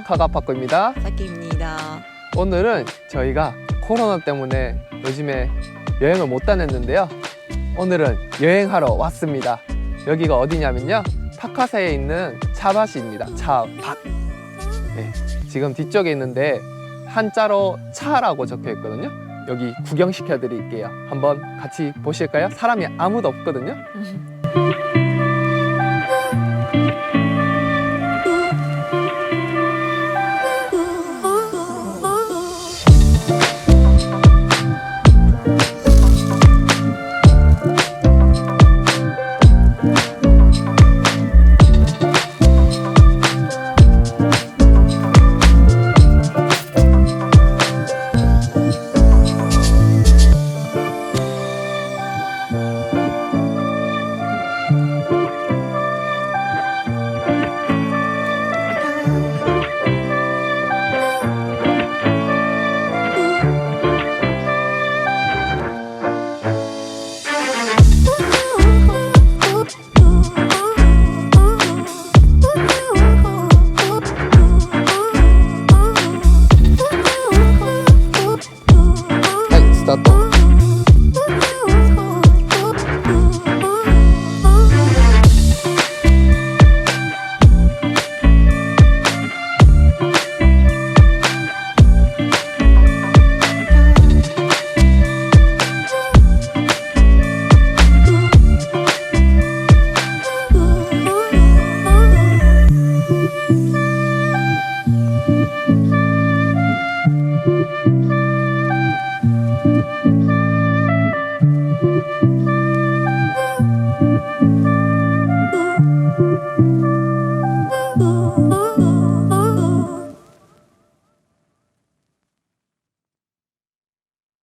안녕하세요. 카가파코입니다. 사키입니다. 오늘은 저희가 코로나 때문에 요즘에 여행을 못 다녔는데요. 오늘은 여행하러 왔습니다. 여기가 어디냐면요. 타카세에 있는 차밭입니다. 차밭. 네, 지금 뒤쪽에 있는데 한자로 차라고 적혀 있거든요. 여기 구경시켜 드릴게요. 한번 같이 보실까요? 사람이 아무도 없거든요.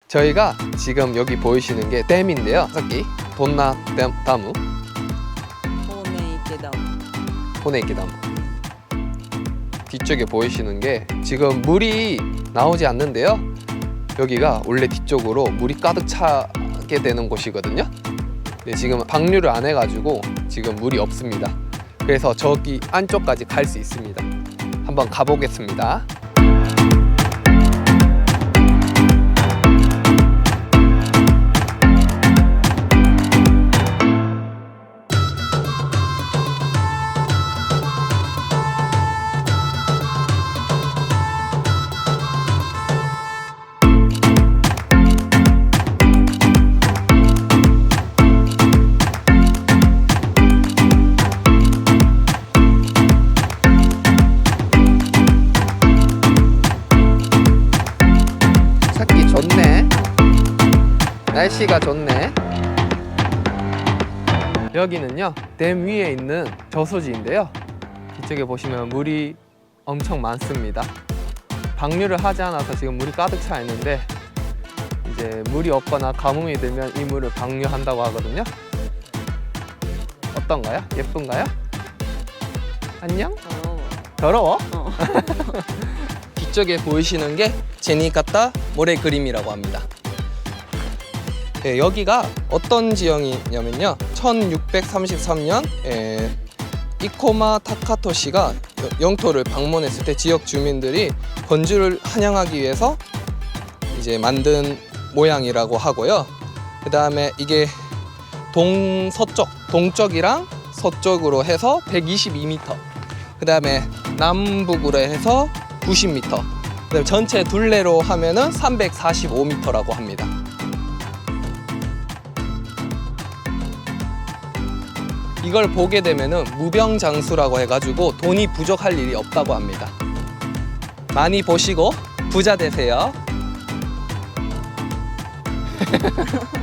저희가 지금 여기 보이시는 게 댐인데요. 여기 돈나 댐 다무, 호네 이케다. 호네이키 다무. 뒤쪽에 보이시는 게 지금 물이 나오지 않는데요. 여기가 원래 뒤쪽으로 물이 가득 차게 되는 곳이거든요. 근데 지금 방류를 안 해가지고 지금 물이 없습니다. 그래서 저기 안쪽까지 갈 수 있습니다. 한번 가보겠습니다. 날씨가 좋네. 여기는요, 댐 위에 있는 저수지인데요. 뒤쪽에 보시면 물이 엄청 많습니다. 방류를 하지 않아서 지금 물이 가득 차 있는데, 이제 물이 없거나 가뭄이 들면 이 물을 방류한다고 하거든요. 어떤가요? 예쁜가요? 안녕? 더러워. 더러워? 어. 뒤쪽에 보이시는 게 제니카타 모래 그림이라고 합니다. 네, 여기가 어떤 지형이냐면요. 1633년 에, 이코마 타카토시가 여- 영토를 방문했을 때 지역 주민들이 건주를 환영하기 위해서 이제 만든 모양이라고 하고요. 그 다음에 이게 동서쪽, 동쪽이랑 서쪽으로 해서 122m. 그 다음에 남북으로 해서 90m. 그다음에 전체 둘레로 하면은 345m라고 합니다. 이걸 보게 되면은 무병장수라고 해가지고 돈이 부족할 일이 없다고 합니다. 많이 보시고 부자 되세요.